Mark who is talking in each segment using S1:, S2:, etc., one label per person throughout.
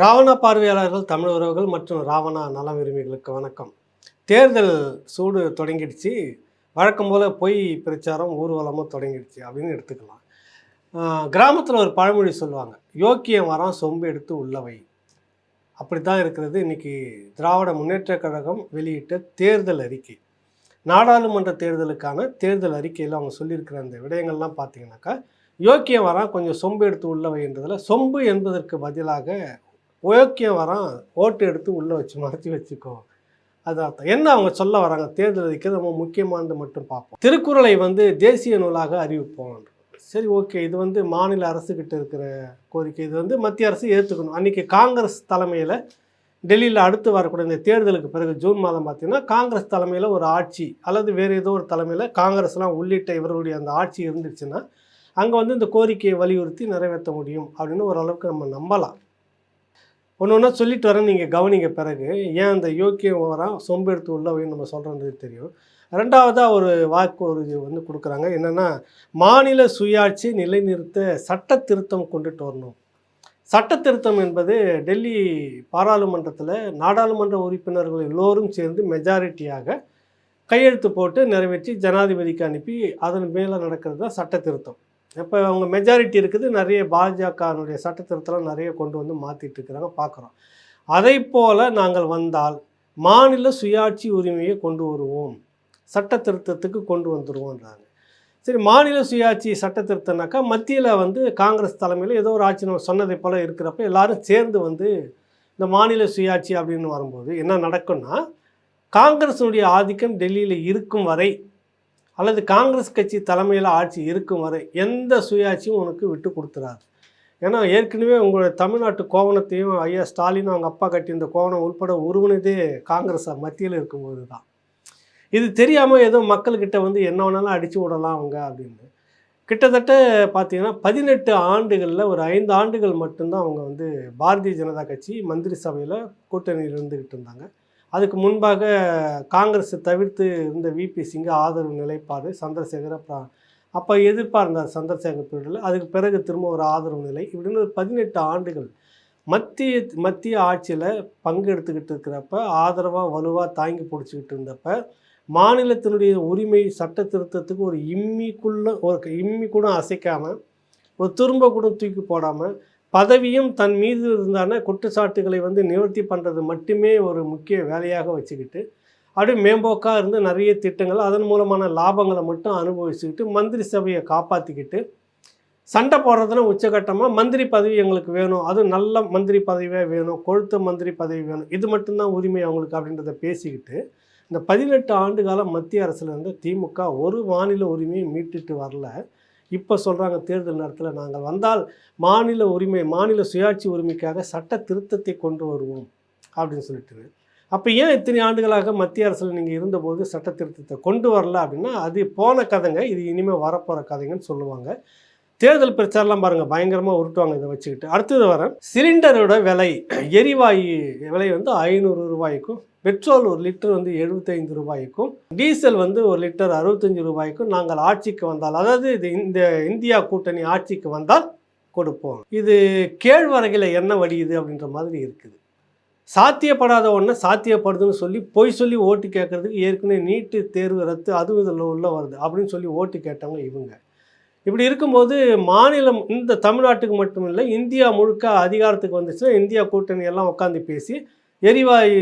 S1: ராவணா பார்வையாளர்கள் தமிழ் உறவுகள் மற்றும் ராவணா நல உரிமைகளுக்கு வணக்கம். தேர்தல் சூடு தொடங்கிடுச்சு. வழக்கம் போல் பொய் பிரச்சாரம் ஊர்வலமாக தொடங்கிடுச்சு அப்படின்னு எடுத்துக்கலாம். கிராமத்தில் ஒரு பழமொழி சொல்லுவாங்க யோக்கியம் வரம் சொம்பு எடுத்து உள்ளவை அப்படி தான் இருக்கிறது. இன்னைக்கு திராவிட முன்னேற்றக் கழகம் வெளியிட்ட தேர்தல் அறிக்கை. நாடாளுமன்ற தேர்தலுக்கான தேர்தல் அறிக்கையில் அவங்க சொல்லியிருக்கிற அந்த விடயங்கள்லாம் பார்த்தீங்கன்னாக்கா யோக்கியம் வரம் கொஞ்சம் சொம்பு எடுத்து உள்ளவை என்றதில் சொம்பு என்பதற்கு பதிலாக ஓகே வரான் ஓட்டு எடுத்து உள்ளே வச்சு மறைச்சி வச்சுக்கோ. அதான் என்ன அவங்க சொல்ல வராங்க? தேர்தல் அறிக்கை ரொம்ப முக்கியமானது மட்டும் பார்ப்போம். திருக்குறளை வந்து தேசிய நூலாக அறிவிப்போம் சரி ஓகே. இது வந்து மாநில அரசுக்கிட்ட இருக்கிற கோரிக்கை. இது வந்து மத்திய அரசு ஏற்றுக்கணும் அன்றைக்கி காங்கிரஸ் தலைமையில் டெல்லியில் அடுத்து வரக்கூடிய இந்த தேர்தலுக்கு பிறகு ஜூன் மாதம் பார்த்தீங்கன்னா காங்கிரஸ் தலைமையில் ஒரு ஆட்சி அல்லது வேறு ஏதோ ஒரு தலைமையில் காங்கிரஸ்லாம் உள்ளிட்ட இவர்களுடைய அந்த ஆட்சி இருந்துச்சுன்னா அங்கே வந்து இந்த கோரிக்கையை வலியுறுத்தி நிறைவேற்ற முடியும் அப்படின்னு ஓரளவுக்கு நம்ம நம்பலாம். ஒன்று ஒன்றா சொல்லிட்டு வரேன் நீங்கள் கவனிங்க பிறகு. ஏன் அந்த யோக்கியம் வரான் சொம்பு எடுத்து உள்ள நம்ம சொல்கிறது தெரியும். ரெண்டாவதாக ஒரு வாக்கு ஒரு இது வந்து கொடுக்குறாங்க. என்னென்னா மாநில சுயாட்சி நிலைநிறுத்த சட்ட திருத்தம் கொண்டுட்டு வரணும். சட்ட திருத்தம் என்பது டெல்லி பாராளுமன்றத்தில் நாடாளுமன்ற உறுப்பினர்கள் எல்லோரும் சேர்ந்து மெஜாரிட்டியாக கையெழுத்து போட்டு நிறைவேற்றி ஜனாதிபதிக்கு அனுப்பி அதன் மேலே நடக்கிறது தான் சட்ட திருத்தம். இப்போ அவங்க மெஜாரிட்டி இருக்குது நிறைய பாஜகனுடைய சட்ட நிறைய கொண்டு வந்து மாற்றிட்டு இருக்கிறாங்க பார்க்குறோம் அதை போல் நாங்கள் வந்தால் மாநில சுயாட்சி உரிமையை கொண்டு வருவோம் சட்ட திருத்தத்துக்கு கொண்டு வந்துடுவோன்றாங்க சரி மாநில சுயாட்சி சட்ட திருத்தம்னாக்கா மத்தியில் வந்து காங்கிரஸ் தலைமையில் ஏதோ ஒரு ஆட்சி நம்ம சொன்னதை போல் இருக்கிறப்ப எல்லாரும் சேர்ந்து வந்து இந்த மாநில சுயாட்சி அப்படின்னு வரும்போது என்ன நடக்கும்னா காங்கிரஸுடைய ஆதிக்கம் டெல்லியில் இருக்கும் வரை அல்லது காங்கிரஸ் கட்சி தலைமையில் ஆட்சி இருக்கும் வரை எந்த சுயாட்சியும் உனக்கு விட்டு கொடுத்துறாரு ஏன்னா ஏற்கனவே உங்களுடைய தமிழ்நாட்டு கோவணத்தையும் ஐயா ஸ்டாலினும் அவங்க அப்பா கட்டி இந்த கோவணம் உள்பட உருவனதே காங்கிரஸ் மத்தியில் இருக்கும்போது தான். இது தெரியாமல் ஏதோ மக்கள்கிட்ட வந்து என்ன வேணாலும் அடித்து விடலாம் அவங்க அப்படின்னு. கிட்டத்தட்ட பார்த்தீங்கன்னா பதினெட்டு ஆண்டுகளில் ஒரு ஐந்து ஆண்டுகள் மட்டும்தான் அவங்க வந்து பாரதிய ஜனதா கட்சி மந்திரி சபையில் கூட்டணியில் இருந்துக்கிட்டு இருந்தாங்க. அதுக்கு முன்பாக காங்கிரஸ் தவிர்த்து இருந்த விபி சிங்க ஆதரவு நிலைப்பாடு சந்திரசேகர் அப்புறம் அப்போ எதிர்பார்ந்தார் சந்திரசேகர் பீரியடில் அதுக்கு பிறகு திரும்ப ஒரு ஆதரவு நிலை. இப்படின்னு ஒரு பதினெட்டு ஆண்டுகள் மத்திய மத்திய ஆட்சியில் பங்கெடுத்துக்கிட்டு இருக்கிறப்ப ஆதரவாக வலுவாக தாங்கி பிடிச்சிக்கிட்டு இருந்தப்ப மாநிலத்தினுடைய உரிமை சட்ட திருத்தத்துக்கு ஒரு இம்மிக்குள்ள ஒரு இம்மி கூட அசைக்காமல் ஒரு திரும்ப கூட தூக்கி போடாமல் பதவியும் தன் மீது இருந்தான குற்றச்சாட்டுகளை வந்து நிவர்த்தி பண்ணுறது மட்டுமே ஒரு முக்கிய வேலையாக வச்சுக்கிட்டு அப்படியே மேம்போக்காக இருந்து நிறைய திட்டங்கள் அதன் மூலமான லாபங்களை மட்டும் அனுபவிச்சுக்கிட்டு மந்திரி சபையை காப்பாற்றிக்கிட்டு சண்டை போடுறதுனா உச்சகட்டமாக மந்திரி பதவி எங்களுக்கு வேணும் அதுவும் நல்ல மந்திரி பதவியாக வேணும் கொழுத்த மந்திரி பதவி வேணும் இது மட்டும்தான் உரிமை அவங்களுக்கு அப்படின்றத பேசிக்கிட்டு இந்த பதினெட்டு ஆண்டு காலம் மத்திய அரசுலேருந்து திமுக ஒரு மாநில உரிமையை மீட்டுட்டு வரல. இப்போ சொல்கிறாங்க தேர்தல் நேரத்தில் நாங்கள் வந்தால் மாநில உரிமை மாநில சுயாட்சி உரிமைக்காக சட்ட திருத்தத்தை கொண்டு வருவோம் அப்படின்னு சொல்லிட்டு. அப்போ ஏன் இத்தனை ஆண்டுகளாக மத்திய அரசில் நீங்கள் இருந்தபோது சட்ட திருத்தத்தை கொண்டு வரல அப்படின்னா அது போன கதைங்க இது இனிமேல் வரப்போகிற கதைங்கன்னு சொல்லுவாங்க. தேர்தல் பிரச்சாரம்லாம் பாருங்கள் பயங்கரமாக உருட்டுவாங்க இதை வச்சுக்கிட்டு. அடுத்தது வர சிலிண்டரோட விலை. எரிவாயு விலை வந்து ஐநூறு ரூபாய்க்கும் பெட்ரோல் ஒரு லிட்டர் வந்து எழுபத்தைந்து ரூபாய்க்கும் டீசல் வந்து ஒரு லிட்டர் அறுபத்தஞ்சு ரூபாய்க்கும் நாங்கள் ஆட்சிக்கு வந்தால் அதாவது இது இந்த இந்தியா கூட்டணி ஆட்சிக்கு வந்தால் கொடுப்போம். இது கேழ்வரகில் என்ன வடியுது அப்படின்ற மாதிரி இருக்குது. சாத்தியப்படாத ஒன்று சாத்தியப்படுதுன்னு சொல்லி பொய் சொல்லி ஓட்டு கேட்கறதுக்கு ஏற்கனவே நீட்டு தேர்வு ரத்து அதுவும் இதில் உள்ள வருது அப்படின்னு சொல்லி ஓட்டு கேட்டவங்க இவங்க. இப்படி இருக்கும்போது மாநிலம் இந்த தமிழ்நாட்டுக்கு மட்டும் இல்லை இந்தியா முழுக்க அதிகாரத்துக்கு வந்துச்சுன்னா இந்தியா கூட்டணி எல்லாம் உட்காந்து பேசி எரிவாயு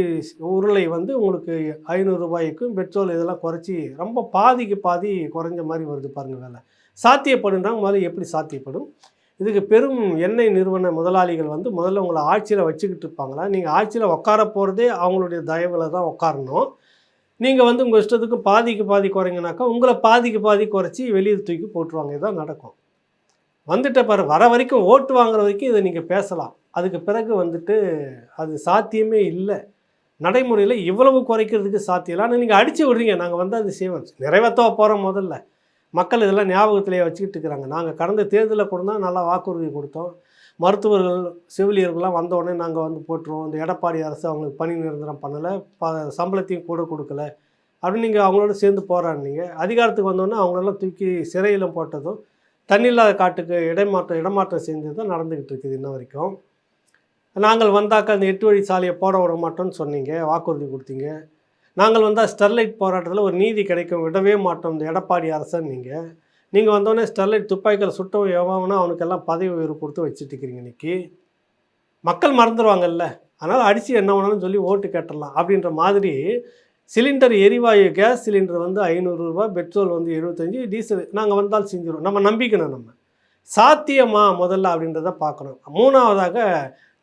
S1: உருளை வந்து உங்களுக்கு ஐநூறு ரூபாய்க்கும் பெட்ரோல் இதெல்லாம் குறைச்சி ரொம்ப பாதிக்கு பாதி குறைஞ்ச மாதிரி வருது பாருங்கள் வேலை. சாத்தியப்படுன்றாங்க முதல்ல எப்படி சாத்தியப்படும்? இதுக்கு பெரும் எண்ணெய் நிறுவன முதலாளிகள் வந்து முதல்ல உங்களை ஆட்சியில் வச்சுக்கிட்டு இருப்பாங்களா? நீங்கள் ஆட்சியில் உட்கார போகிறதே அவங்களுடைய தயவில் தான் உட்காரணும். நீங்கள் வந்து உங்கள் இஷ்டத்துக்கு பாதிக்கு பாதி குறைங்கனாக்கா உங்களை பாதிக்கு பாதி குறைச்சி வெளியில் தூக்கி போட்டுருவாங்க. இதுதான் நடக்கும். வந்துட்ட பாரு வர வரைக்கும் ஓட்டு வாங்குற வரைக்கும் இதை நீங்கள் பேசலாம். அதுக்கு பிறகு வந்துட்டு அது சாத்தியமே இல்லை. நடைமுறையில் இவ்வளவு குறைக்கிறதுக்கு சாத்தியம் இல்லை. ஆனால் நீங்கள் அடித்து விடுறீங்க. நாங்கள் வந்து அது செய்வோம். நிறைவேற்ற போகிறோம் முதல்ல. மக்கள் இதெல்லாம் ஞாபகத்திலேயே வச்சுக்கிட்டு இருக்கிறாங்க. நாங்கள் கடந்த தேர்தலில் கூட தான் நல்லா வாக்குறுதி கொடுத்தோம். மருத்துவர்கள் செவிலியர்கள்லாம் வந்த உடனே நாங்கள் வந்து போட்டுருவோம். இந்த எடப்பாடி அரசு அவங்களுக்கு பணி நிரந்தரம் பண்ணலை. ப சம்பளத்தையும் கூட கொடுக்கல. அப்படின்னு நீங்கள் அவங்களோட சேர்ந்து போராடினீங்க. அதிகாரத்துக்கு வந்தோடனே அவங்களெல்லாம் தூக்கி சிறையில் போட்டதும் தண்ணி இல்லாத காட்டுக்கு இடமாற்றம் இடமாற்றம் செஞ்சது தான் நடந்துக்கிட்டு இருக்குது இன்ன வரைக்கும். நாங்கள் வந்தாக்க அந்த எட்டு வழி சாலையை போட விட மாட்டோம்னு சொன்னீங்க வாக்குறுதி கொடுத்தீங்க. நாங்கள் வந்தால் ஸ்டெர்லைட் போராட்டத்தில் ஒரு நீதி கிடைக்கும் விடவே மாட்டோம் இந்த எடப்பாடி அரசன் நீங்கள் நீங்கள் வந்தோடனே ஸ்டெர்லைட் துப்பாக்கியில் சுட்டவும் எவனா அவனுக்கெல்லாம் பதவி உயர்வு கொடுத்து வச்சுட்டு இருக்கிறீங்க இன்னைக்கு. மக்கள் மறந்துடுவாங்கல்ல அதனால் அடித்து என்ன வேணாலும் சொல்லி ஓட்டு கேட்டுடலாம் அப்படின்ற மாதிரி சிலிண்டர் எரிவாயு கேஸ் சிலிண்டர் வந்து ஐநூறுரூவா பெட்ரோல் வந்து எழுபத்தஞ்சி டீசல் நாங்கள் வந்தால் செஞ்சிடும் நம்ம நம்பிக்கணும் நம்ம. சாத்தியமா முதல்ல அப்படின்றத பார்க்கணும். மூணாவதாக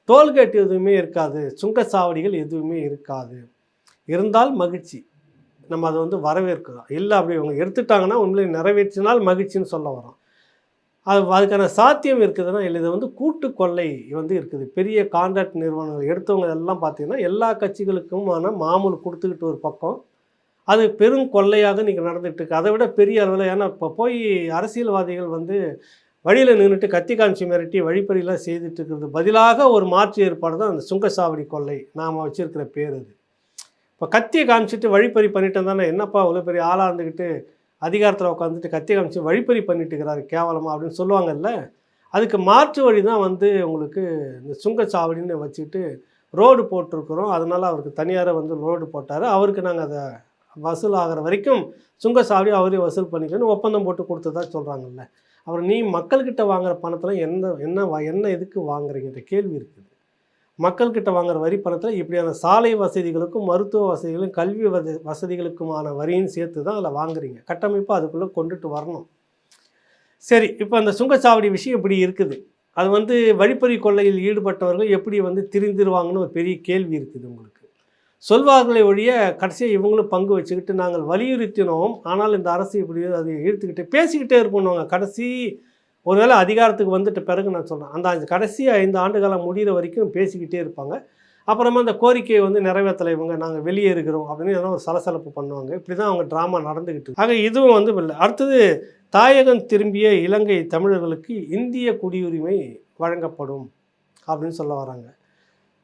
S1: டோல்கேட் எதுவுமே இருக்காது. சுங்கச்சாவடிகள் எதுவுமே இருக்காது. இருந்தால் மகிழ்ச்சி. நம்ம அதை வந்து வரவேற்கிறோம் இல்லை அப்படி இவங்க எடுத்துட்டாங்கன்னா உண்மையை நிறைவேற்றினால் மகிழ்ச்சின்னு சொல்ல வரோம் அது அதுக்கான சாத்தியம் இருக்குதுன்னா இல்லை இது வந்து கூட்டு கொள்ளை வந்து இருக்குது. பெரிய கான்ட்ராக்ட் நிறுவனங்கள் எடுத்தவங்க எல்லாம் பார்த்தீங்கன்னா எல்லா கட்சிகளுக்குமான மாமூல் கொடுத்துக்கிட்டு ஒரு பக்கம். அது பெரும் கொள்ளையாக இன்றைக்கி நடந்துகிட்டு இருக்கு அதை விட பெரிய அளவில் ஏன்னா இப்போ போய் அரசியல்வாதிகள் வந்து வழியில் நின்றுட்டு கத்தி காமிச்சி மிரட்டி வழிப்பறிலாம் செய்துட்டு இருக்கிறது பதிலாக ஒரு மாற்று ஏற்பாடு தான் அந்த சுங்கசாவடி கொள்ளை. நாம் வச்சுருக்கிற பேர் அது. இப்போ கத்தியை காமிச்சிட்டு வழிப்பறி பண்ணிட்டு தானே? என்னப்பா அவ்வளோ பெரிய ஆளாக இருந்துக்கிட்டு அதிகாரத்தில் உட்காந்துட்டு கத்தியை காமிச்சு வழிப்பறி பண்ணிட்டு இருக்கிறாரு கேவலமாக அப்படின்னு சொல்லுவாங்கல்ல? அதுக்கு மாற்று வழி தான் வந்து உங்களுக்கு இந்த சுங்கச்சாவடின்னு வச்சுக்கிட்டு ரோடு போட்டிருக்கிறோம். அதனால் அவருக்கு தனியாரை வந்து ரோடு போட்டார். அவருக்கு நாங்கள் அதை வசூல் ஆகிற வரைக்கும் சுங்கச்சாவடி அவரே வசூல் பண்ணிக்கணும்னு ஒப்பந்தம் போட்டு கொடுத்ததா சொல்கிறாங்கல்ல அப்புறம் நீ மக்கள்கிட்ட வாங்குற பணத்தில் என்ன என்ன வா- என்ன இதுக்கு வாங்குறீங்கன்ற கேள்வி இருக்குது. மக்கள்கிட்ட வாங்குற வரி பணத்தில் இப்படியான சாலை வசதிகளுக்கும் மருத்துவ வசதிகளும் கல்வி வச வசதிகளுக்குமான வரியும் சேர்த்து தான் அதில் வாங்குறீங்க. கட்டமைப்பாக அதுக்குள்ளே கொண்டுட்டு வரணும். சரி இப்போ அந்த சுங்கச்சாவடி விஷயம் இப்படி இருக்குது. அது வந்து வழிப்பறி கொள்ளையில் ஈடுபட்டவர்கள் எப்படி வந்து திரிந்துருவாங்கன்னு ஒரு பெரிய கேள்வி இருக்குது உங்களுக்கு. சொல்வார்களை ஒழிய கடைசியாக இவங்களும் பங்கு வச்சுக்கிட்டு நாங்கள் வலியுறுத்தினோம். ஆனால் இந்த அரசு இப்படி அதை இழுத்துக்கிட்டு பேசிக்கிட்டே இருப்போம் கடைசி ஒருவேளை அதிகாரத்துக்கு வந்துட்ட பிறகு நான் சொல்கிறேன் அந்த கடைசி ஐந்து ஆண்டு காலம் முடிகிற வரைக்கும் பேசிக்கிட்டே இருப்பாங்க. அப்புறமா அந்த கோரிக்கையை வந்து நிறைவேற்றலை. இவங்க நாங்கள் வெளியே இருக்கிறோம். அப்படின்னு எதனா ஒரு சலசலப்பு பண்ணுவாங்க. இப்படி தான் அவங்க ட்ராமா நடந்துக்கிட்டு ஆக இதுவும் வந்து இல்லை. அடுத்தது தாயகம் திரும்பிய இலங்கை தமிழர்களுக்கு இந்திய குடியுரிமை வழங்கப்படும் அப்படின்னு சொல்ல வராங்க.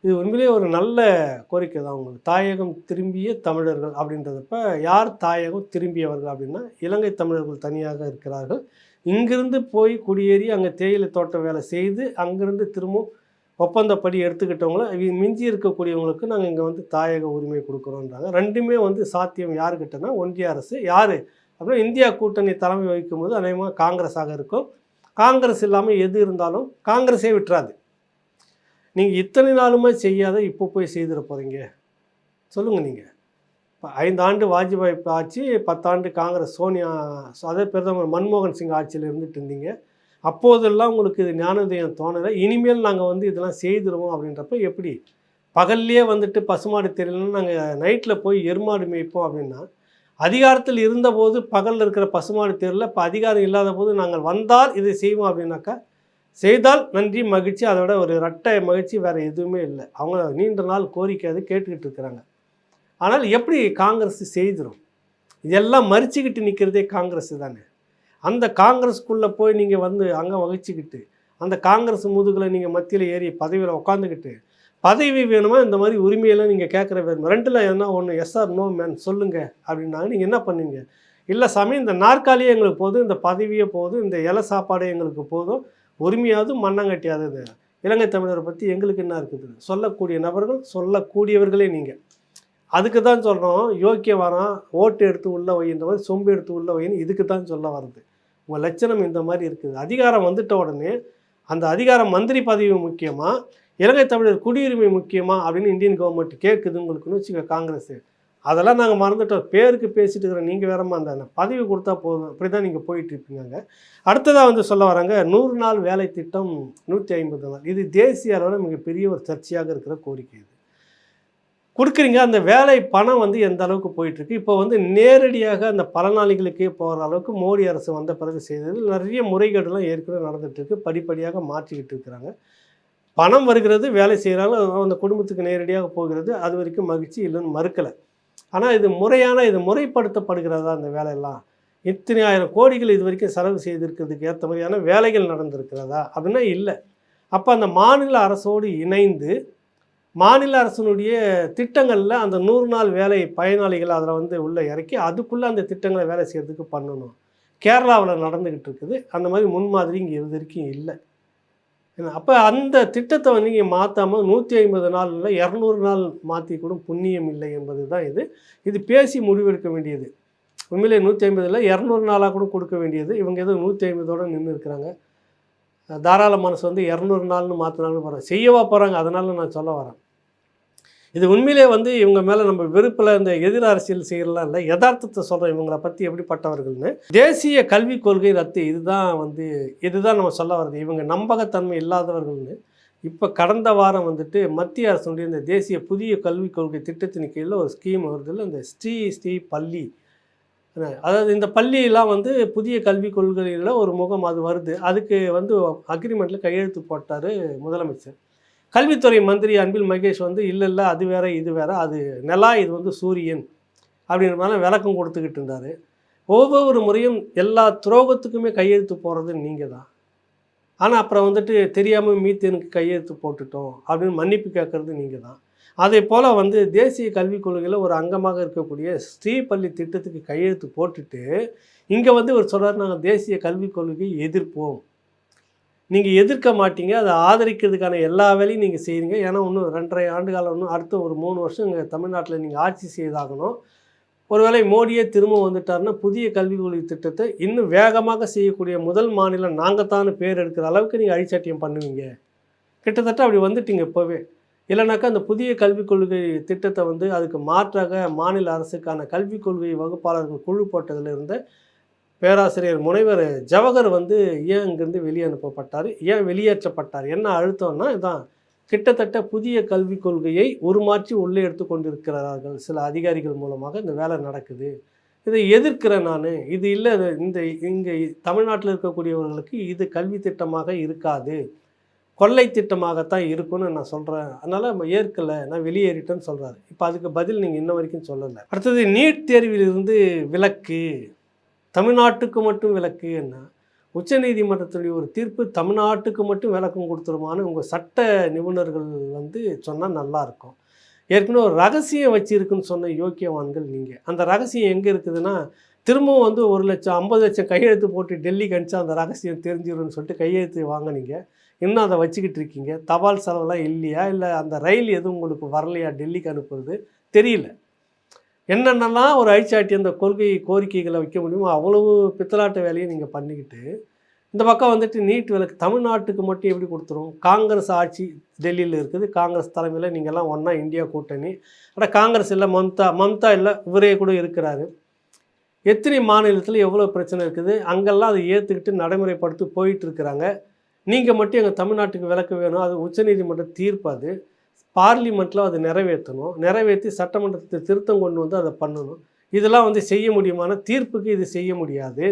S1: இது உண்மையிலேயே ஒரு நல்ல கோரிக்கை தான் அவங்களுக்கு. தாயகம் திரும்பிய தமிழர்கள் அப்படின்றதப்ப யார் தாயகம் திரும்பியவர்கள் அப்படின்னா இலங்கை தமிழர்கள் தனியாக இருக்கிறார்கள். இங்கிருந்து போய் குடியேறி அங்கே தேயிலை தோட்ட வேலை செய்து அங்கிருந்து திரும்பவும் ஒப்பந்தப்படி எடுத்துக்கிட்டவங்கள மிஞ்சி இருக்கக்கூடியவங்களுக்கு நாங்கள் இங்கே வந்து தாயக உரிமை கொடுக்குறோன்றாங்க. ரெண்டுமே வந்து சாத்தியம் யாருக்கிட்டனா ஒன்றிய அரசு. யார்? அப்புறம் இந்தியா கூட்டணி தலைமை வகிக்கும்போது அநேகமாக காங்கிரஸாக இருக்கும். காங்கிரஸ் இல்லாமல் எது இருந்தாலும் காங்கிரஸே விட்டுறாது. நீங்கள் இத்தனை நாளுமே செய்யாத இப்போ போய் செய்திட போகிறீங்க சொல்லுங்கள் நீங்கள் ஐந்து ஆண்டு வாஜ்பாய் ஆட்சி பத்தாண்டு காங்கிரஸ் சோனியா அதே பிரதமர் மன்மோகன் சிங் ஆட்சியில் இருந்துட்டு இருந்தீங்க. அப்போதெல்லாம் உங்களுக்கு இது ஞானோதயம் தோணலை. இனிமேல் நாங்கள் வந்து இதெல்லாம் செய்திருவோம் அப்படின்றப்ப எப்படி? பகல்லே வந்துட்டு பசுமாடு தெரியலன்னு நாங்கள் நைட்டில் போய் எருமாடு மேய்ப்போம் அப்படின்னா அதிகாரத்தில் இருந்தபோது பகலில் இருக்கிற பசுமாடு தேரில் இப்போ அதிகாரம் இல்லாத போது நாங்கள் வந்தால் இதை செய்வோம் அப்படின்னாக்கா செய்தால் நன்றி மகிழ்ச்சி அதோட ஒரு ரட்டை மகிழ்ச்சி வேறு எதுவுமே இல்லை. அவங்க நீண்ட நாள் கோரிக்கை அது கேட்டுக்கிட்டு இருக்கிறாங்க. ஆனால் எப்படி காங்கிரஸ் செய்திடும் இதெல்லாம் மறிச்சுக்கிட்டு நிற்கிறதே காங்கிரஸ் தானே. அந்த காங்கிரஸ்க்குள்ளே போய் நீங்கள் வந்து அங்கே வகிச்சுக்கிட்டு அந்த காங்கிரஸ் முதுகில் நீங்கள் மத்தியில் ஏறி பதவியில் உட்காந்துக்கிட்டு பதவி வேணுமா? இந்த மாதிரி உரிமையெல்லாம் நீங்கள் கேட்குற வேணும்? ரெண்டில் என்ன ஒன்று எஸ்ஆர் நோ மேன் சொல்லுங்கள் அப்படின்னாங்க. நீங்கள் என்ன பண்ணுவீங்க இல்லை சாமி இந்த நாற்காலியே எங்களுக்கு போதும் இந்த பதவியே போதும் இந்த இலை சாப்பாடே எங்களுக்கு போதும் உரிமையாவது மண்ணங்கட்டியாவது இலங்கை தமிழரை பற்றி எங்களுக்கு என்ன இருக்குது? சொல்லக்கூடிய நபர்கள் சொல்லக்கூடியவர்களே நீங்கள் அதுக்கு தான் சொல்கிறோம் யோக்கியவாரம் ஓட்டு எடுத்து உள்ளே வைன்ற மாதிரி சொம்பு எடுத்து உள்ளே வைன்னு இதுக்கு தான் சொல்ல வருது உங்கள் லட்சணம் இந்த மாதிரி இருக்குது. அதிகாரம் வந்துட்ட உடனே அந்த அதிகாரம் மந்திரி பதவி முக்கியமாக இலங்கை தமிழர் குடியுரிமை முக்கியமா? அப்படின்னு இந்தியன் கவர்மெண்ட் கேட்குது உங்களுக்குன்னு வச்சுக்க காங்கிரஸ். அதெல்லாம் நாங்கள் மறந்துட்டோம். பேருக்கு பேசிட்டு இருக்கிற நீங்கள் வேறமா அந்த பதவி கொடுத்தா போதும். அப்படி தான் நீங்கள் போயிட்டு இருப்பீங்க அடுத்ததாக வந்து சொல்ல வராங்க நூறு நாள் வேலை திட்டம் நூற்றி ஐம்பது நாள். இது தேசிய அளவில் மிகப்பெரிய ஒரு சர்ச்சையாக இருக்கிற கோரிக்கை இது. கொடுக்குறீங்க அந்த வேலை பணம் வந்து எந்த அளவுக்கு போயிட்டுருக்கு? இப்போ வந்து நேரடியாக அந்த பலனாளிகளுக்கே போகிற அளவுக்கு மோடி அரசு வந்த பிறகு செய்தது நிறைய முறைகேடுலாம் ஏற்கனவே நடந்துகிட்ருக்கு படிப்படியாக மாற்றிக்கிட்டு இருக்கிறாங்க. பணம் வருகிறது வேலை செய்கிறாங்க அந்த குடும்பத்துக்கு நேரடியாக போகிறது அது வரைக்கும் மகிழ்ச்சி இல்லைன்னு மறுக்கலை. ஆனால் இது முறையான இது முறைப்படுத்தப்படுகிறதா அந்த வேலையெல்லாம்? இத்தனை ஆயிரம் கோடிகள் இது வரைக்கும் செலவு செய்திருக்கிறதுக்கு ஏற்ற மாதிரியான வேலைகள் நடந்திருக்கிறதா? அப்படின்னா இல்லை. அப்போ அந்த மாநில அரசோடு இணைந்து மாநில அரசினுடைய திட்டங்களில் அந்த நூறு நாள் வேலை பயனாளிகள் அதில் வந்து உள்ளே இறக்கி அதுக்குள்ளே அந்த திட்டங்களை வேலை செய்கிறதுக்கு பண்ணணும். கேரளாவில் நடந்துக்கிட்டு இருக்குது. அந்த மாதிரி முன்மாதிரி இங்கே இது வரைக்கும் இல்லை. அப்போ அந்த திட்டத்தை வந்து நீங்கள் மாற்றாமல் நூற்றி ஐம்பது நாள் இல்லை இரநூறு நாள் மாற்றி கூட புண்ணியம் இல்லை என்பது தான் இது. இது பேசி முடிவெடுக்க வேண்டியது. உண்மையிலே நூற்றி ஐம்பதில் இரநூறு நாளாக கூட கொடுக்க வேண்டியது. இவங்க ஏதோ நூற்றி ஐம்பதோடு நின்று இருக்கிறாங்க. தாராள மனசு வந்து இரநூறு நாள்னு மாற்றினாலும் போகிறாங்க செய்யவா போகிறாங்க அதனால நான் சொல்ல வரேன். இது உண்மையிலே வந்து இவங்க மேலே நம்ம வெறுப்பில் இந்த எதிர் அரசியல் செய்யலாம் இல்லை. யதார்த்தத்தை சொல்கிறோம் இவங்களை பற்றி எப்படிப்பட்டவர்கள்னு. தேசிய கல்விக் கொள்கை ரத்து இதுதான் வந்து இதுதான் நம்ம சொல்ல வர்றது. இவங்க நம்பகத்தன்மை இல்லாதவர்கள்னு. இப்போ கடந்த வாரம் வந்துட்டு மத்திய அரசுடைய இந்த தேசிய புதிய கல்விக் கொள்கை திட்டத்தின் கீழில் ஒரு ஸ்கீம் வருதில் இந்த ஸ்ரீ ஸ்ரீ பள்ளி. அதாவது இந்த பள்ளியெல்லாம் வந்து புதிய கல்விக் கொள்கையில் ஒரு முகம் அது வருது. அதுக்கு வந்து அக்ரிமெண்ட்டில் கையெழுத்து போட்டார் முதலமைச்சர். கல்வித்துறை மந்திரி அன்பில் மகேஷ் வந்து இல்லை இல்லை அது வேற இது வேற அது நிலா இது வந்து சூரியன் அப்படின்ற மாதிரி விளக்கம் கொடுத்துக்கிட்டு இருந்தார். ஒவ்வொரு முறையும் எல்லா துரோகத்துக்குமே கையெழுத்து போகிறது நீங்கள் தான் ஆனால் அப்புறம் வந்துட்டு தெரியாமல் மீத்தேனுக்கு கையெழுத்து போட்டுட்டோம் அப்படின்னு மன்னிப்பு கேட்குறது நீங்கள் தான் அதே போல் வந்து தேசிய கல்விக் கொள்கையில் ஒரு அங்கமாக இருக்கக்கூடிய ஸ்ரீபள்ளி திட்டத்துக்கு கையெழுத்து போட்டுட்டு இங்கே வந்து ஒரு சொல்கிறார் நாங்கள் தேசிய கல்விக் கொள்கையை எதிர்ப்போம். நீங்கள் எதிர்க்க மாட்டீங்க. அதை ஆதரிக்கிறதுக்கான எல்லா வேலையும் நீங்கள் செய்கிறீங்க ஏன்னா இன்னும் ரெண்டரை ஆண்டு காலம் இன்னும் அடுத்த ஒரு மூணு வருஷம் இங்கே தமிழ்நாட்டில் நீங்கள் ஆட்சி செய்தாகணும். ஒருவேளை மோடியே திரும்ப வந்துட்டார்னா புதிய கல்விக் கொள்கை திட்டத்தை இன்னும் வேகமாக செய்யக்கூடிய முதல் மாநிலம் நாங்கள் தான் பேர் எடுக்கிற அளவுக்கு நீங்கள் அழிச்சாட்டியம் பண்ணுவீங்க. கிட்டத்தட்ட அப்படி வந்துட்டீங்க இப்போவே. இல்லைனாக்கா அந்த புதிய கல்விக் கொள்கை திட்டத்தை வந்து அதுக்கு மாற்றாக மாநில அரசுக்கான கல்விக் கொள்கை வகுப்பாளர்கள் குழு போட்டதிலிருந்து பேராசிரியர் முனைவர் ஜவஹர் வந்து ஏன் இங்கேருந்து வெளியே அனுப்பப்பட்டார்? ஏன் வெளியேற்றப்பட்டார்? என்ன அழுத்தம்னா இதான் கிட்டத்தட்ட புதிய கல்விக் கொள்கையை உருமாற்றி உள்ளே எடுத்துக்கொண்டிருக்கிறார்கள் சில அதிகாரிகள் மூலமாக இந்த வேலை நடக்குது. இதை எதிர்க்கிறேன் நான். இது இல்லை இந்த இங்கே தமிழ்நாட்டில் இருக்கக்கூடியவர்களுக்கு இது கல்வி திட்டமாக இருக்காது. கொள்ளை திட்டமாகத்தான் இருக்கும்னு நான் சொல்கிறேன் அதனால் நம்ம ஏற்கலை நான் வெளியேறிட்டேன்னு சொல்கிறாரு இப்போ அதுக்கு பதில் நீங்கள் இன்ன வரைக்கும் சொல்லலை. அடுத்தது நீட் தேர்விலிருந்து விலக்கு. தமிழ்நாட்டுக்கு மட்டும் விலக்கு என்ன? உச்சநீதிமன்றத்துடைய ஒரு தீர்ப்பு தமிழ்நாட்டுக்கு மட்டும் விளக்கம் கொடுத்துருமான்னு உங்கள் சட்ட நிபுணர்கள் வந்து சொன்னால் நல்லாயிருக்கும் ஏற்கனவே ஒரு ரகசியம் வச்சிருக்குன்னு சொன்ன யோக்கியவான்கள் நீங்கள் அந்த ரகசியம் எங்கே இருக்குதுன்னா திரும்பவும் வந்து ஒரு லட்சம் ஐம்பது லட்சம் கையெழுத்து போட்டு டெல்லிக்கு அனுப்பிச்சா அந்த ரகசியம் தெரிஞ்சிடும்னு சொல்லிட்டு கையெழுத்து வாங்கினீங்க. இன்னும் அதை வச்சுக்கிட்டு இருக்கீங்க. தபால் செலவெல்லாம் இல்லையா? இல்லை அந்த ரயில் எதுவும் உங்களுக்கு வரலையா? டெல்லிக்கு அனுப்புறது? தெரியல. என்னென்னலாம் ஒரு அழிச்சாட்டி அந்த கொள்கை கோரிக்கைகளை வைக்க முடியுமோ அவ்வளவு பித்தலாட்ட வேலையை நீங்கள் பண்ணிக்கிட்டு இந்த பக்கம் வந்துட்டு நீட் விலக்கு தமிழ்நாட்டுக்கு மட்டும் எப்படி கொடுத்துரும்? காங்கிரஸ் ஆட்சி டெல்லியில் இருக்குது. காங்கிரஸ் தலைமையில் நீங்கள்லாம் ஒன்றா இந்தியா கூட்டணி. ஆனால் காங்கிரஸ் இல்லை மம்தா மம்தா இல்லை இவரே கூட இருக்கிறாரு. எத்தனை மாநிலத்தில் எவ்வளோ பிரச்சனை இருக்குது? அங்கெல்லாம் அதை ஏற்றுக்கிட்டு நடைமுறைப்படுத்தி போயிட்டு இருக்கிறாங்க. நீங்கள் மட்டும் எங்கள் தமிழ்நாட்டுக்கு விளக்கு வேணும். அது உச்சநீதிமன்ற தீர்ப்பு அது. பார்லிமெண்ட்டில் அதை நிறைவேற்றணும். நிறைவேற்றி சட்டமன்றத்தை திருத்தம் கொண்டு வந்து அதை பண்ணணும். இதெல்லாம் வந்து செய்ய முடியுமான தீர்ப்புக்கு இது செய்ய முடியாது.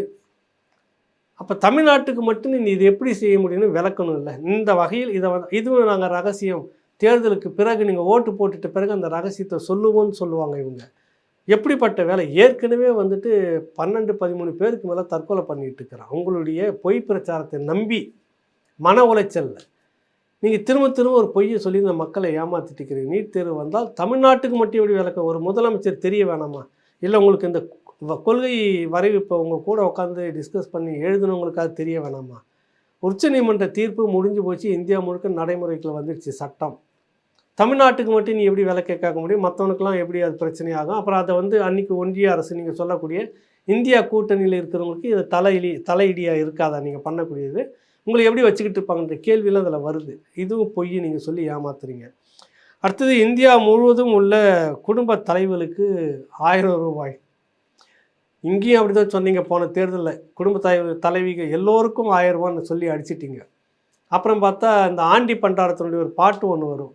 S1: அப்போ தமிழ்நாட்டுக்கு மட்டும் நீ இது எப்படி செய்ய முடியும்னு விளக்கணும் இல்லை? இந்த வகையில் இதை வந்து இதுவும் நாங்கள் ரகசியம். தேர்தலுக்கு பிறகு நீங்கள் ஓட்டு போட்டுட்ட பிறகு அந்த ரகசியத்தை சொல்லுவோன்னு சொல்லுவாங்க இவங்க. எப்படிப்பட்ட வேலை? ஏற்கனவே வந்துட்டு பன்னெண்டு பதிமூணு பேருக்கு மேலே தற்கொலை பண்ணிகிட்டு இருக்கிறான் உங்களுடைய பொய் பிரச்சாரத்தை நம்பி மன உளைச்சலில். நீங்கள் திரும்ப திரும்ப ஒரு பொய்யை சொல்லி இந்த மக்களை ஏமாற்றிட்டு இருக்கிறீங்க நீட் தேர்வு வந்தால் தமிழ்நாட்டுக்கு மட்டும் எப்படி விளக்க? ஒரு முதலமைச்சர் தெரிய வேணாமா? இல்லை உங்களுக்கு இந்த வ- கொள்கை வரைவிப்பை உங்கள் கூட உட்காந்து டிஸ்கஸ் பண்ணி எழுதுனவங்களுக்கு அது தெரிய வேணாமா? உச்சநீதிமன்ற தீர்ப்பு முடிஞ்சு போச்சு. இந்தியா முழுக்க நடைமுறைக்குள்ள வந்துடுச்சு சட்டம். தமிழ்நாட்டுக்கு மட்டும் நீ எப்படி விலை கேட்க முடியும்? மற்றவனுக்கெல்லாம் எப்படி அது பிரச்சனையாகும்? அப்புறம் அதை வந்து அன்றைக்கி ஒன்றிய அரசு நீங்கள் சொல்லக்கூடிய இந்தியா கூட்டணியில் இருக்கிறவங்களுக்கு இது தலையிலி தலையிடியாக இருக்காதா? நீங்கள் பண்ணக்கூடியது. உங்களை எப்படி வச்சுக்கிட்டு இருப்பாங்கன்ற கேள்வியெல்லாம் அதில் வருது. இதுவும் பொய் நீங்கள் சொல்லி ஏமாத்துறீங்க. அடுத்தது இந்தியா முழுவதும் உள்ள குடும்ப தலைவர்களுக்கு ஆயிரம் ரூபாய். இங்கேயும் அப்படி தான் சொன்னீங்க போன தேர்தலில். குடும்ப தலைவர் தலைவிகள் எல்லோருக்கும் ஆயிரம் ரூபான்னு சொல்லி அடிச்சிட்டிங்க. அப்புறம் பார்த்தா இந்த ஆண்டி பண்டாரத்தினுடைய ஒரு பாட்டு ஒன்று வரும்.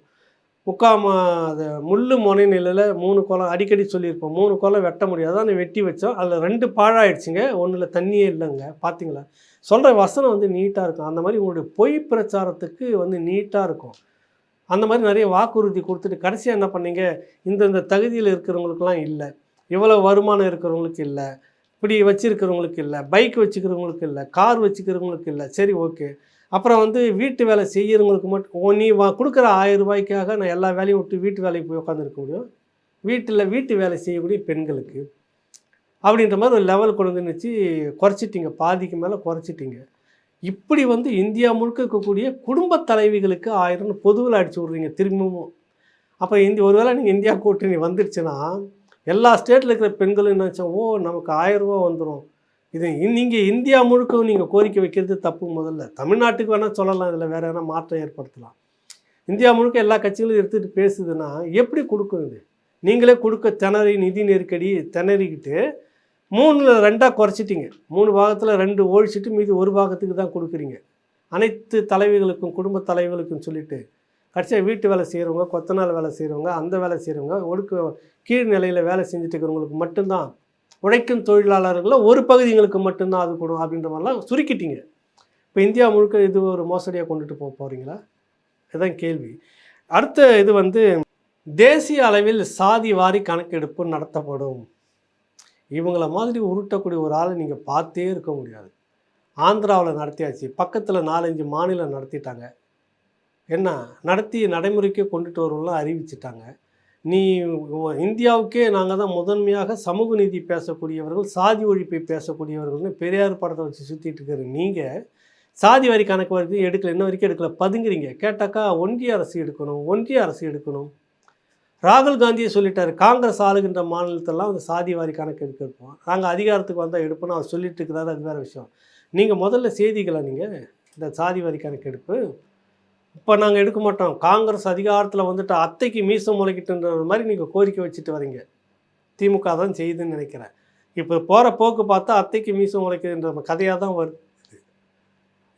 S1: முக்காம அது முள்ளு முனை நிலையில் மூணு குளம் அடிக்கடி சொல்லியிருப்போம். மூணு குளம் வெட்ட முடியாது. அதை வெட்டி வச்சோம். அதில் ரெண்டு பாழாயிடுச்சுங்க. ஒன்றில் தண்ணியே இல்லைங்க. பார்த்தீங்களா சொல்கிற வசனம் வந்து நீட்டாக இருக்கும். அந்த மாதிரி உங்களுடைய பொய் பிரச்சாரத்துக்கு வந்து நீட்டாக இருக்கும். அந்த மாதிரி நிறைய வாக்குறுதி கொடுத்துட்டு கடைசியாக என்ன பண்ணீங்க? இந்தந்த தகுதியில் இருக்கிறவங்களுக்குலாம் இல்லை. இவ்வளோ வருமானம் இருக்கிறவங்களுக்கு இல்லை. இப்படி வச்சுருக்கிறவங்களுக்கு இல்லை. பைக் வச்சுக்கிறவங்களுக்கு இல்லை. கார் வச்சுக்கிறவங்களுக்கு இல்லை. சரி ஓகே. அப்புறம் வந்து வீட்டு வேலை செய்கிறவங்களுக்கு மட்டும் ஓ, நீ வா கொடுக்குற ஆயிரம் ரூபாய்க்காக நான் எல்லா வேலையும் விட்டு வீட்டு வேலைக்கு போய் உட்காந்துருக்க முடியும். வீட்டில் வீட்டு வேலை செய்யக்கூடிய பெண்களுக்கு அப்படின்ற மாதிரி ஒரு லெவல் கொண்டு வந்து வச்சு குறைச்சிட்டிங்க. பாதிக்கு மேலே குறைச்சிட்டிங்க. இப்படி வந்து இந்தியா முழுக்க இருக்கக்கூடிய குடும்பத் தலைவிகளுக்கு ஆயிரம்னு பொதுவில் அடிச்சு விட்றீங்க திரும்பவும். அப்போ இந்த ஒருவேளை நீங்கள் இந்தியா கூட்டணி வந்துருச்சுன்னா எல்லா ஸ்டேட்டில் இருக்கிற பெண்களும் என்ன நினச்சோம் ஓ நமக்கு ஆயிரம் ரூபா வந்துடும் இது நீங்கள் இந்தியா முழுக்க நீங்கள் கோரிக்கை வைக்கிறது தப்பு முதல்ல. தமிழ்நாட்டுக்கு வேணால் சொல்லலாம். இதில் வேறு எதனா மாற்றம் ஏற்படுத்தலாம். இந்தியா முழுக்க எல்லா கட்சிகளும் எடுத்துகிட்டு பேசுதுன்னா எப்படி கொடுக்கும் இது? நீங்களே கொடுக்க திணறி நிதி நெருக்கடி திணறிக்கிட்டு மூணில் ரெண்டாக குறைச்சிட்டிங்க. மூணு பாகத்தில் ரெண்டு ஒழிச்சிட்டு மீதி ஒரு பாகத்துக்கு தான் கொடுக்குறீங்க. அனைத்து தலைவிகளுக்கும் குடும்ப தலைவிகளுக்கும் சொல்லிட்டு கடைசியாக வீட்டு வேலை செய்கிறவங்க கொத்தனார் வேலை செய்கிறவங்க அந்த வேலை செய்கிறவங்க ஒடுக்க கீழ் நிலையில் வேலை செஞ்சுட்டு இருக்கிறவங்களுக்கு மட்டும்தான் உழைக்கும் தொழிலாளர்களில் ஒரு பகுதிங்களுக்கு மட்டும்தான் அது கொடு அப்படின்ற மாதிரிலாம் சுருக்கிட்டீங்க. இப்போ இந்தியா முழுக்க இது ஒரு மோசடியாக கொண்டுட்டு போக போகிறீங்களா இதுதான் கேள்வி. அடுத்த இது வந்து தேசிய அளவில் சாதி வாரி கணக்கெடுப்பு நடத்தப்படும். இவங்கள மாதிரி உருட்டக்கூடிய ஒரு ஆளை நீங்கள் பார்த்தே இருக்க முடியாது. ஆந்திராவில் நடத்தியாச்சு. பக்கத்தில் நாலஞ்சு மாநிலம் நடத்திட்டாங்க. என்ன? நடத்தி நடைமுறைக்கே கொண்டுட்டு வருவோம்லாம் அறிவிச்சிட்டாங்க. நீ இந்தியாவுக்கே நாங்கள் தான் முதன்மையாக சமூக நீதி பேசக்கூடியவர்கள் சாதி ஒழிப்பை பேசக்கூடியவர்கள்னு பெரியார் படத்தை வச்சு சுற்றிட்டு இருக்கிற நீங்கள் சாதி வரி கணக்கு வரைக்கும் எடுக்கல இன்ன வரைக்கும் எடுக்கல. பதுங்குறீங்க. கேட்டாக்கா ஒன்றிய அரசு எடுக்கணும் ஒன்றிய அரசு எடுக்கணும். ராகுல் காந்தியை சொல்லிட்டார் காங்கிரஸ் ஆளுகின்ற மாநிலத்தெல்லாம் வந்து சாதி வாரி கணக்கு எடுக்கப்போம் நாங்கள் அதிகாரத்துக்கு வந்தால் எடுப்போம்னு அவர் சொல்லிட்டு இருக்கிறாரு அது வேறு விஷயம். நீங்கள் முதல்ல செய்திகளை நீங்கள் இந்த சாதி வாரி கணக்கு எடுப்பு. இப்போ நாங்கள் எடுக்க மாட்டோம். காங்கிரஸ் அதிகாரத்தில் வந்துட்டு அத்தைக்கு மீசம் முளைக்கிட்டுன்ற மாதிரி நீங்கள் கோரிக்கை வச்சுட்டு வரீங்க. திமுக தான் செய்யுதுன்னு நினைக்கிறேன். இப்போ போகிற போக்கு பார்த்தா அத்தைக்கு மீசம் முளைக்குதுன்ற கதையாக தான் வருது.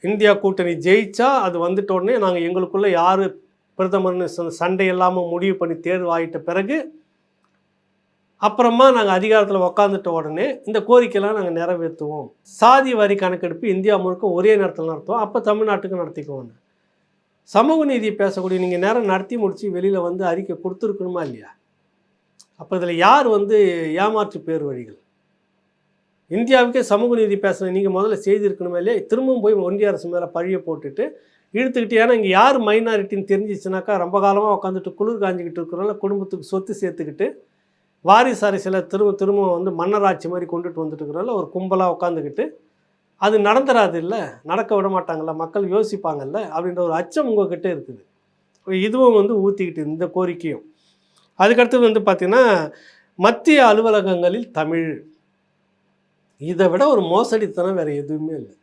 S1: இந்தியா கூட்டணி ஜெயிச்சா அது வந்துட்ட உடனே நாங்கள் எங்களுக்குள்ளே யார் பிரதமர்னு சண்டை இல்லாமல் முடிவு பண்ணி தேர்வாயிட்ட பிறகு அப்புறமா நாங்கள் அதிகாரத்தில் உக்காந்துட்ட உடனே இந்த கோரிக்கையெல்லாம் நாங்கள் நிறைவேற்றுவோம். சாதி வரி கணக்கெடுப்பு இந்தியா முழுக்க ஒரே நேரத்தில் நடத்துவோம். அப்போ தமிழ்நாட்டுக்கு நடத்திக்குவோம் சமூக நீதி பேசக்கூடிய நீங்கள் நேரம் நடத்தி முடித்து வெளியில் வந்து அறிக்கை கொடுத்துருக்கணுமா இல்லையா? அப்போ இதில் யார் வந்து ஏமாற்று பேர் வழிகள்? இந்தியாவுக்கே சமூக நீதி பேசுகிற நீங்கள் முதல்ல செய்திருக்கணுமே இல்லையா? திரும்பவும் போய் ஒன்றிய அரசு மேலே பழிய போட்டுட்டு இழுத்துக்கிட்டு ஏன்னா இங்கே யார் மைனாரிட்டின்னு தெரிஞ்சிச்சுனாக்கா ரொம்ப காலமாக உட்காந்துட்டு குளிர் காஞ்சிக்கிட்டு இருக்கிறனால குடும்பத்துக்கு சொத்து சேர்த்துக்கிட்டு வாரிசு அரசியலை திரும்ப திரும்ப வந்து மன்னராட்சி மாதிரி கொண்டுட்டு வந்துட்டு இருக்கிறனால ஒரு கும்பலாக உட்காந்துக்கிட்டு அது நடந்துடாது இல்லை நடக்க விட மாட்டாங்கல்ல மக்கள் யோசிப்பாங்கல்ல அப்படின்ற ஒரு அச்சம் உங்ககிட்ட இருக்குது. இதுவும் வந்து ஊற்றிக்கிட்டு இந்த கோரிக்கையும். அதுக்கடுத்தது வந்து பார்த்திங்கன்னா மத்திய அலுவலகங்களில் தமிழ். இதை விட ஒரு மோசடித்தனம் வேறு எதுவுமே இல்லை.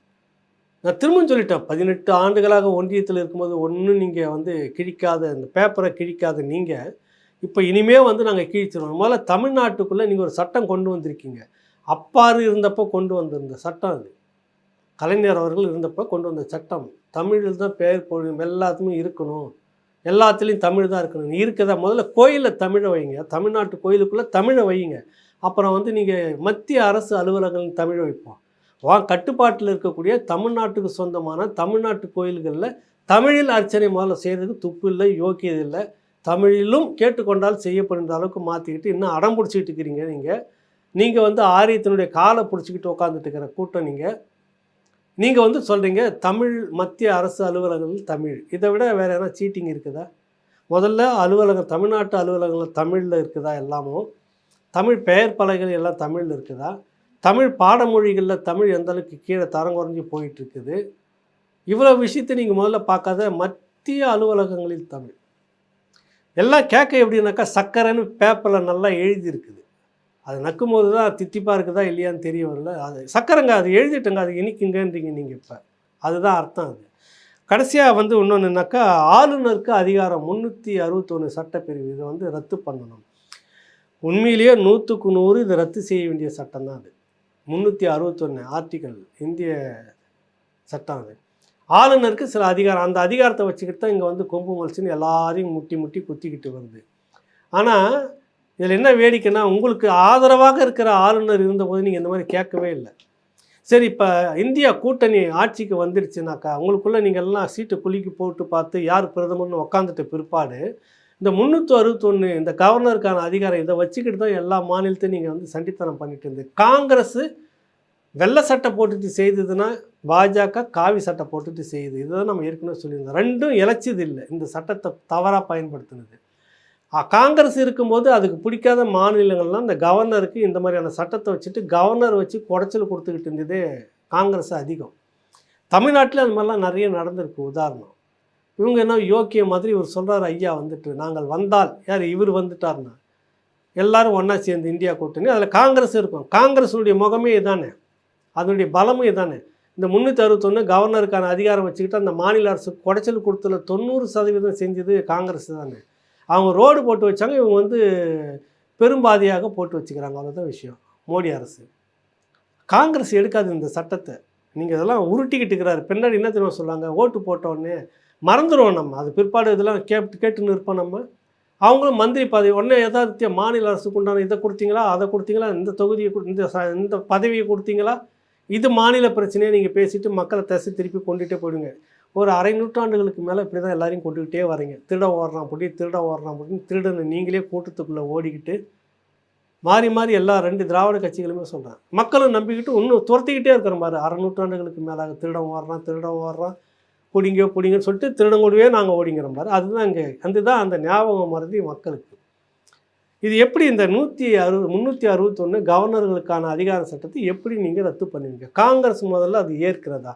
S1: நான் திரும்பவும் சொல்லிட்டேன் பதினெட்டு ஆண்டுகளாக ஒன்றியத்தில் இருக்கும்போது ஒன்றும் நீங்கள் வந்து கிழிக்காத இந்த பேப்பரை கிழிக்காத நீங்கள் இப்போ இனிமே வந்து நாங்கள் கிழிச்சிருவோம். முதல்ல தமிழ்நாட்டுக்குள்ளே நீங்கள் ஒரு சட்டம் கொண்டு வந்திருக்கீங்க. அப்பாறு இருந்தப்போ கொண்டு வந்திருந்த சட்டம் அது. கலைஞர் அவர்கள் இருந்தப்போ கொண்டு வந்த சட்டம். தமிழில் தான் பெயர் போடணும் எல்லாத்துமே இருக்கணும். எல்லாத்துலேயும் தமிழ் தான் இருக்கணும். இருக்கிறதா முதல்ல கோயிலில் தமிழை வைங்க. தமிழ்நாட்டு கோயிலுக்குள்ளே தமிழை வைங்க அப்புறம் வந்து நீங்கள் மத்திய அரசு அலுவலகங்கள் தமிழ் வைப்போம். வா கட்டுப்பாட்டில் இருக்கக்கூடிய தமிழ்நாட்டுக்கு சொந்தமான தமிழ்நாட்டு கோயில்களில் தமிழில் அர்ச்சனை முதல்ல செய்கிறதுக்கு துப்பு இல்லை யோக்கியது இல்லை. தமிழிலும் கேட்டுக்கொண்டால் செய்யப்படுகிற அளவுக்கு மாற்றிக்கிட்டு இன்னும் அடம் பிடிச்சிக்கிட்டு இருக்கிறீங்க நீங்கள் நீங்கள் வந்து ஆரியத்தினுடைய காலை பிடிச்சிக்கிட்டு உட்காந்துட்டு இருக்கிற கூட்டம் நீங்கள் நீங்கள் வந்து சொல்கிறீங்க தமிழ் மத்திய அரசு அலுவலகங்கள் தமிழ். இதை விட வேறு எதனா சீட்டிங் இருக்குதா? முதல்ல அலுவலகம் தமிழ்நாட்டு அலுவலகங்கள் தமிழில் இருக்குதா எல்லாமும் தமிழ் பெயர் பலகைகள் எல்லாம் தமிழில் இருக்குதா? தமிழ் பாடமொழிகளில் தமிழ் எந்த அளவுக்கு கீழே தரம் குறைஞ்சி போயிட்டுருக்குது இவ்வளோ விஷயத்தை நீங்கள் முதல்ல பார்க்காத மத்திய அலுவலகங்களில் தமிழ். எல்லாம் கேட்க எப்படின்னாக்கா சக்கரைன்னு பேப்பரில் நல்லா எழுதியிருக்குது. அது நக்கும்போது தான் தித்திப்பாக இருக்குதா இல்லையான்னு தெரிய வரல. அது சக்கரைங்க அது எழுதிட்டுங்க அது இனிக்குங்கன்றீங்க நீங்கள் இப்போ. அதுதான் அர்த்தம் அது. கடைசியாக வந்து இன்னொன்றுனாக்கா ஆளுநருக்கு அதிகாரம் முந்நூற்றி அறுபத்தொன்று சட்டப்பிரிவு இதை வந்து ரத்து பண்ணணும். உண்மையிலேயே நூற்றுக்கு நூறு இதை ரத்து செய்ய வேண்டிய சட்டம் தான் அது. முந்நூற்றி அறுபத்தொன்று ஆர்டிக்கல் இந்திய சட்டம் அது. ஆளுநருக்கு சில அதிகாரம் அந்த அதிகாரத்தை வச்சுக்கிட்டு தான் இங்கே வந்து கொம்பு மல்சின்னு எல்லாரையும் முட்டி முட்டி குத்திக்கிட்டு வருது. ஆனால் இதில் என்ன வேடிக்கைன்னா உங்களுக்கு ஆதரவாக இருக்கிற ஆளுநர் இருந்தபோது நீங்கள் இந்த மாதிரி கேட்கவே இல்லை. சரி இப்போ இந்தியா கூட்டணி ஆட்சிக்கு வந்துருச்சுனாக்கா உங்களுக்குள்ளே நீங்கள் எல்லாம் சீட்டு குலுக்கி போட்டு பார்த்து யார் பிரதமர்னு உக்காந்துட்ட பிற்பாடு இந்த முந்நூற்றி அறுபத்தொன்று இந்த கவர்னருக்கான அதிகாரம் இதை வச்சுக்கிட்டு தான் எல்லா மாநிலத்தையும் நீங்கள் வந்து சண்டித்தனம் பண்ணிட்டு இருந்தது காங்கிரஸ் வெள்ளை சட்டை போட்டுட்டு செய்ததுன்னா பாஜக காவி சட்டை போட்டுட்டு செய்யுது. இதுதான் நம்ம ஏற்கனவே சொல்லியிருந்தோம். ரெண்டும் இழைச்சது இல்லை. இந்த சட்டத்தை தவறாக பயன்படுத்தினது. காங்கிரஸ் இருக்கும்போது அதுக்கு பிடிக்காத மாநிலங்கள்லாம் இந்த கவர்னருக்கு இந்த மாதிரியான சட்டத்தை வச்சுட்டு கவர்னர் வச்சு குடைச்சல் கொடுத்துக்கிட்டு இருந்ததே காங்கிரஸ் அதிகம். தமிழ்நாட்டில் அந்த மாதிரிலாம் நிறைய நடந்திருக்கு. உதாரணம் இவங்க என்ன யோக்கிய மாதிரி இவர் சொல்கிறார் ஐயா வந்துட்டு நாங்கள் வந்தால் யார்? இவர் வந்துட்டார்னா எல்லாரும் ஒன்றா சேர்ந்து இந்தியா கூட்டணி அதில் காங்கிரஸ் இருக்கும். காங்கிரஸுடைய முகமே இதானே? அதனுடைய பலமும் இதானே? இந்த முந்நூற்றி அறுபத்தொன்று கவர்னருக்கான அதிகாரம் வச்சுக்கிட்டு அந்த மாநில அரசு குடைச்சல் கொடுத்துல தொண்ணூறு சதவீதம் செஞ்சது காங்கிரஸ் தானே? அவங்க ரோடு போட்டு வச்சாங்க இவங்க வந்து பெரும்பாதியாக போட்டு வச்சுக்கிறாங்க. அவ்வளோதான் விஷயம். மோடி அரசு. காங்கிரஸ் எடுக்காது இந்த சட்டத்தை. நீங்கள் இதெல்லாம் உருட்டிக்கிட்டு இருக்கிறாரு. பின்னாடி என்ன தெரியுமா சொல்லுவாங்க? ஓட்டு போட்டோடனே மறந்துடுவோம் நம்ம. அது பிற்பாடு இதெல்லாம் கேட்டு கேட்டுன்னு இருப்போம் நம்ம. அவங்களும் மந்திரி பதவி உடனே யதார்த்திய மாநில அரசுக்கு உண்டான இதை கொடுத்தீங்களா அதை கொடுத்தீங்களா இந்த தொகுதியை கொடு- இந்த இந்த பதவியை கொடுத்தீங்களா? இது மாநில பிரச்சனையை நீங்கள் பேசிவிட்டு மக்களை தசை திருப்பி கொண்டுகிட்டே போயிடுங்க. ஒரு அரை நூற்றாண்டுகளுக்கு மேலே இப்படி தான் எல்லாரையும் கொண்டுக்கிட்டே வரீங்க திருட ஓடுறான் அப்படி திருட ஓடுறான் அப்படின்னு திருடனை நீங்களே கூட்டத்துக்குள்ளே ஓடிக்கிட்டு மாறி மாறி எல்லா ரெண்டு திராவிட கட்சிகளுமே சொல்கிறேன் மக்களும் நம்பிக்கிட்டு இன்னும் துரத்திக்கிட்டே இருக்கிற மாதிரி அரை நூற்றாண்டுகளுக்கு மேலாக திருடம் ஓடுறான் திருடம் ஓடுறான். பிடிங்க பிடிங்கன்னு சொல்லிட்டு திருடங்கூடவே நாங்கள் ஓடிங்கிற மாதிரி அதுதான் இங்கே அதுதான் அந்த ஞாபகம் மறதி மக்களுக்கு. இது எப்படி இந்த நூற்றி அறுபது முந்நூற்றி அறுபத்தொன்று கவர்னர்களுக்கான அதிகார சட்டத்தை எப்படி நீங்கள் ரத்து பண்ணுவீங்க காங்கிரஸ் முதல்ல அது ஏற்கிறதா?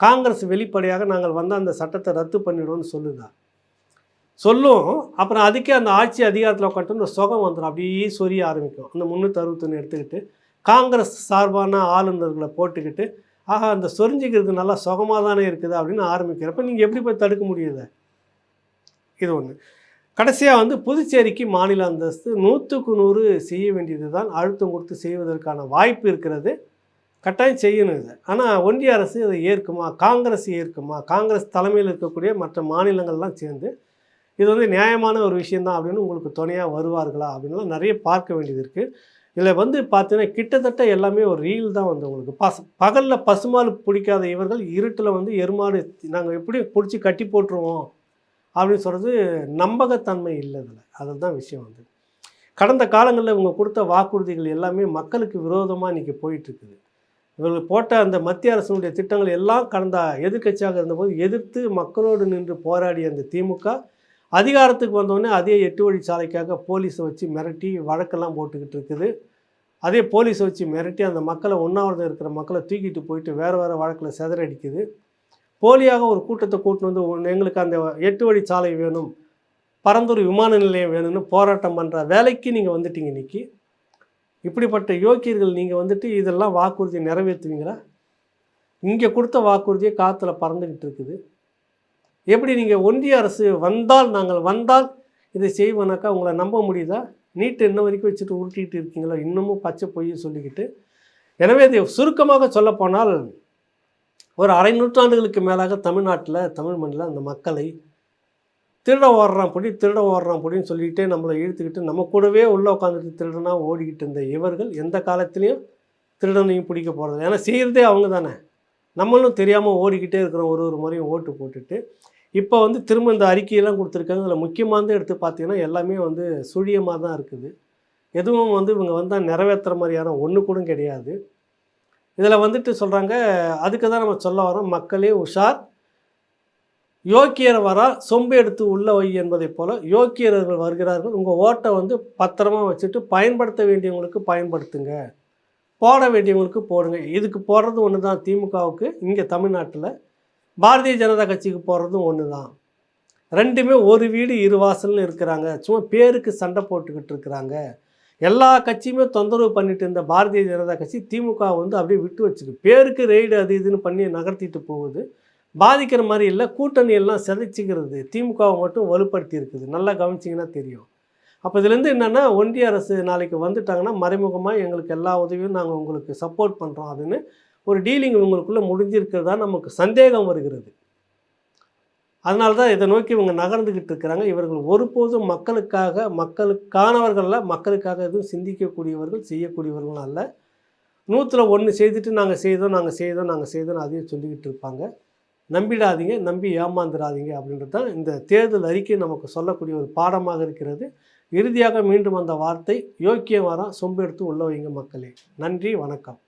S1: காங்கிரஸ் வெளிப்படையாக நாங்கள் வந்து அந்த சட்டத்தை ரத்து பண்ணிடுவோம்னு சொல்லுதா? சொல்லும். அப்புறம் அதுக்கே அந்த ஆட்சி அதிகாரத்தில் உட்காந்து ஒரு சுகம் வந்துடும் அப்படியே சொரிய ஆரம்பிக்கும். அந்த முந்நூற்றி அறுபத்தொன்று எடுத்துக்கிட்டு காங்கிரஸ் சார்பான ஆளுநர்களை போட்டுக்கிட்டு ஆஹா அந்த சொரிஞ்சிக்கிறது நல்லா சுகமாக தானே இருக்குது அப்படின்னு ஆரம்பிக்கிறப்ப நீங்கள் எப்படி போய் தடுக்க முடியுது இது? ஒன்று கடைசியாக வந்து புதுச்சேரிக்கு மாநில அந்தஸ்து நூற்றுக்கு நூறு செய்ய வேண்டியது தான் அழுத்தம் கொடுத்து செய்வதற்கான வாய்ப்பு இருக்கிறது. கட்டாயம் செய்யணும் இதை. ஆனால் ஒன்றிய அரசு இதை ஏற்குமா? காங்கிரஸ் ஏற்குமா? காங்கிரஸ் தலைமையில் இருக்கக்கூடிய மற்ற மாநிலங்கள்லாம் சேர்ந்து இது வந்து நியாயமான ஒரு விஷயந்தான் அப்படின்னு உங்களுக்கு துணையாக வருவார்களா அப்படின்லாம் நிறைய பார்க்க வேண்டியது இருக்குது இதில் வந்து பார்த்தீங்கன்னா கிட்டத்தட்ட எல்லாமே ஒரு ரீல் தான் வந்து உங்களுக்கு. பச பகலில் பசுமால் பிடிக்காத இவர்கள் இருட்டில் வந்து எருமாடு நாங்கள் எப்படி பிடிச்சி கட்டி போட்டுருவோம் அப்படின்னு சொல்கிறது நம்பகத்தன்மை இல்லை இதில் அதுதான் விஷயம் வந்து. கடந்த காலங்களில் இவங்க கொடுத்த வாக்குறுதிகள் எல்லாமே மக்களுக்கு விரோதமாக இன்றைக்கி போயிட்டுருக்குது. இவர்கள் போட்ட அந்த மத்திய அரசினுடைய திட்டங்கள் எல்லாம் கடந்த எதிர்க்கட்சியாக இருந்தபோது எதிர்த்து மக்களோடு நின்று போராடிய அந்த திமுக அதிகாரத்துக்கு வந்தோடனே அதே எட்டு வழிச்சாலைக்காக போலீஸை வச்சு மிரட்டி வழக்கெல்லாம் போட்டுக்கிட்டு இருக்குது. அதே போலீஸை வச்சு மிரட்டி அந்த மக்களை ஒன்றாவது இருக்கிற மக்களை தூக்கிட்டு போயிட்டு வேறு வேறு வழக்கில் சிதறடிக்குது. போலியாக ஒரு கூட்டத்தை கூட்டின்னு வந்து ஒன்று எங்களுக்கு அந்த எட்டு வழி சாலை வேணும் பரந்தூர் விமான நிலையம் வேணும்னு போராட்டம் பண்ணுற வேலைக்கு நீங்கள் வந்துட்டீங்க இன்னைக்கு. இப்படிப்பட்ட யோக்கியர்கள் நீங்கள் வந்துட்டு இதெல்லாம் வாக்குறுதியை நிறைவேற்றுவீங்களா? இங்கே கொடுத்த வாக்குறுதியை காற்றுல பறந்துக்கிட்டு இருக்குது. எப்படி நீங்கள் ஒன்றிய அரசு வந்தால் நாங்கள் வந்தால் இதை செய்வோனாக்கா உங்களை நம்ப முடியுதா? நீட்டு இன்ன வரைக்கும் வச்சுட்டு உருட்டிகிட்டு இருக்கீங்களோ? இன்னமும் பச்சை பொய் சொல்லிக்கிட்டு. எனவே இதை சுருக்கமாக சொல்லப்போனால் ஒரு அரை நூற்றாண்டுகளுக்கு மேலாக தமிழ்நாட்டில் தமிழ் மண்ணில் அந்த மக்களை திருட ஓடுறான் பொடி திருட ஓடுறான் பொடின்னு சொல்லிக்கிட்டே நம்மளை இழுத்துக்கிட்டு நம்ம கூடவே உள்ளே உட்காந்துட்டு திருடனா ஓடிக்கிட்டு இருந்த இவர்கள் எந்த காலத்துலேயும் திருடனையும் பிடிக்க போகிறது ஏன்னா செய்கிறதே அவங்க தானே. நம்மளும் தெரியாமல் ஓடிக்கிட்டே இருக்கிறோம். ஒரு ஒரு முறையும் ஓட்டு போட்டுட்டு. இப்போ வந்து திரும்ப இந்த அறிக்கையெல்லாம் கொடுத்துருக்காங்க அதில் முக்கியமானது எடுத்து பார்த்தீங்கன்னா எல்லாமே வந்து சுழியமாக தான் இருக்குது. எதுவும் வந்து இவங்க வந்தால் நிறைவேற்றுற மாதிரியான ஒன்று கூட கிடையாது. இதில் வந்துட்டு சொல்கிறாங்க அதுக்கு தான் நம்ம சொல்ல வரோம் மக்களே உஷார். யோக்கியர் வரா சொம்பு எடுத்து உள்ள வை என்பதைப் போல யோக்கியர்கள் வருகிறார்கள். உங்கள் ஓட்டை வந்து பத்திரமா வச்சுட்டு பயன்படுத்த வேண்டியவங்களுக்கு பயன்படுத்துங்க. போட வேண்டியவங்களுக்கு போடுங்க. இதுக்கு போடுறது ஒன்று தான் திமுகவுக்கு இங்கே தமிழ்நாட்டில் பாரதிய ஜனதா கட்சிக்கு போகிறதும் ஒன்று தான் ரெண்டுமே ஒரு வீடு இரு வாசல்னு இருக்கிறாங்க. சும்மா பேருக்கு சண்டை போட்டுக்கிட்டு இருக்கிறாங்க. எல்லா கட்சியுமே தொந்தரவு பண்ணிட்டு இருந்த பாரதிய ஜனதா கட்சி திமுக வந்து அப்படியே விட்டு வச்சுக்கு பேருக்கு ரெய்டு அது இதுன்னு பண்ணி நகர்த்திட்டு போகுது. பாதிக்கிற மாதிரி இல்லை கூட்டணி எல்லாம் சிதைச்சிக்கிறது. திமுகவை மட்டும் வலுப்படுத்தி இருக்குது. நல்லா கவனிச்சிங்கன்னா தெரியும். அப்போ இதுலேருந்து என்னென்னா ஒன்றிய அரசு நாளைக்கு வந்துட்டாங்கன்னா மறைமுகமாக எங்களுக்கு எல்லா உதவியும் நாங்கள் உங்களுக்கு சப்போர்ட் பண்ணுறோம் அதுன்னு ஒரு டீலிங் உங்களுக்குள்ளே முடிஞ்சிருக்கிறதா நமக்கு சந்தேகம் வருகிறது. அதனால தான் இதை நோக்கி இவங்க நகர்ந்துக்கிட்டு இருக்கிறாங்க. இவர்கள் ஒருபோதும் மக்களுக்காக மக்களுக்கானவர்களில் மக்களுக்காக எதுவும் சிந்திக்கக்கூடியவர்கள் செய்யக்கூடியவர்கள் அல்ல. நூற்றில் ஒன்று செய்துட்டு நாங்கள் செய்தோம் நாங்கள் செய்தோம் நாங்கள் செய்தோம் அதையும் சொல்லிக்கிட்டு இருப்பாங்க. நம்பிடாதீங்க நம்பி ஏமாந்துடாதீங்க அப்படின்றது தான் இந்த தேர்தல் அறிக்கை நமக்கு சொல்லக்கூடிய ஒரு பாடமாக இருக்கிறது. இறுதியாக மீண்டும் அந்த வார்த்தை யோக்கியம் வரம் சொம்பெடுத்து உள்ள வைங்க மக்களே. நன்றி வணக்கம்.